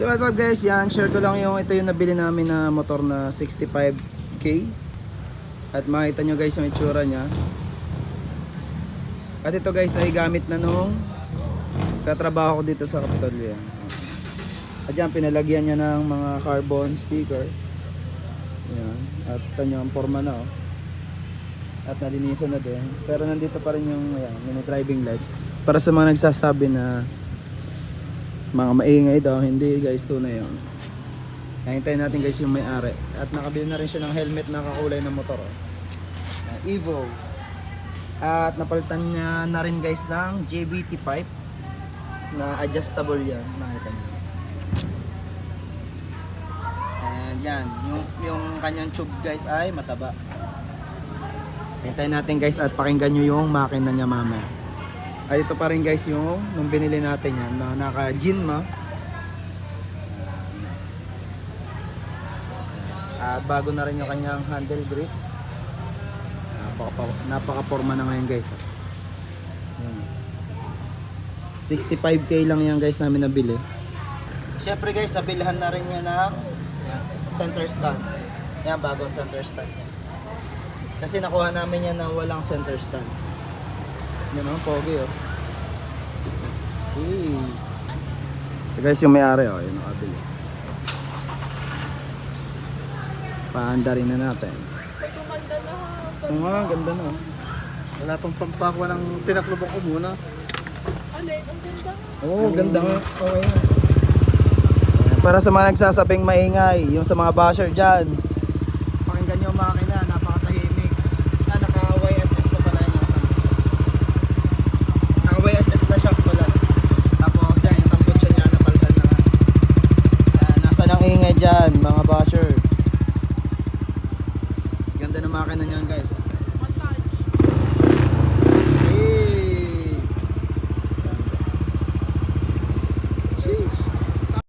So what's up guys, yan, share ko lang yung ito yung nabili namin na motor na 65k At makita nyo guys yung itsura niya. At ito guys ay gamit na nung katrabaho ko dito sa Capitolio At yan, pinalagyan niya ng mga carbon sticker. Yan, at ito nyo ang forma na oh. At nalinisan na din. Pero nandito pa rin yung yan, mini driving light. Para sa mga nagsasabi na mga maingay daw, hindi guys, tunay yun. Hintayin natin guys yung may-ari. At nakabili na rin siya ng helmet na kakulay ng motor. Oh. Uh, Evo. At napalitan niya na rin guys ng JBT pipe na adjustable yan. Makita niyo. And yan, yung, yung kanyang tube guys ay mataba. Hintayin natin guys at pakinggan nyo yung makina niya mamaya. Ay ito pa rin guys yung nung binili natin yan na naka Jinma. At bago na rin yung kanyang handle grip. Napaka napaka-forma na ngayon guys. ah. Yan. 65k lang yan guys namin nabili. Siyempre guys, nabilhan na rin niya ng center stand. Yan, bagong center stand. Kasi nakuha namin yan na walang center stand. Yan ang pogi oh. Hey. So guys, yung may-ari oh, yun nakabili. Paanda rin na natin. May kumanda na Oo nga, ganda na oh. Wala pang pampako ng tinaklubok ko muna. Alin, ang ganda. Oo, oh, ganda nga. Okay. Ayan, Para sa mga nagsasabing maingay, yung sa mga basher dyan, pakinggan nyo ang makina, napakatahimik. Ah, naka-YSS pa pala yun. Naka-YSS na shock pala. Tapos, yan, yung tambutso niya, napalitan na nga. Ayan, nasa nang dyan, mga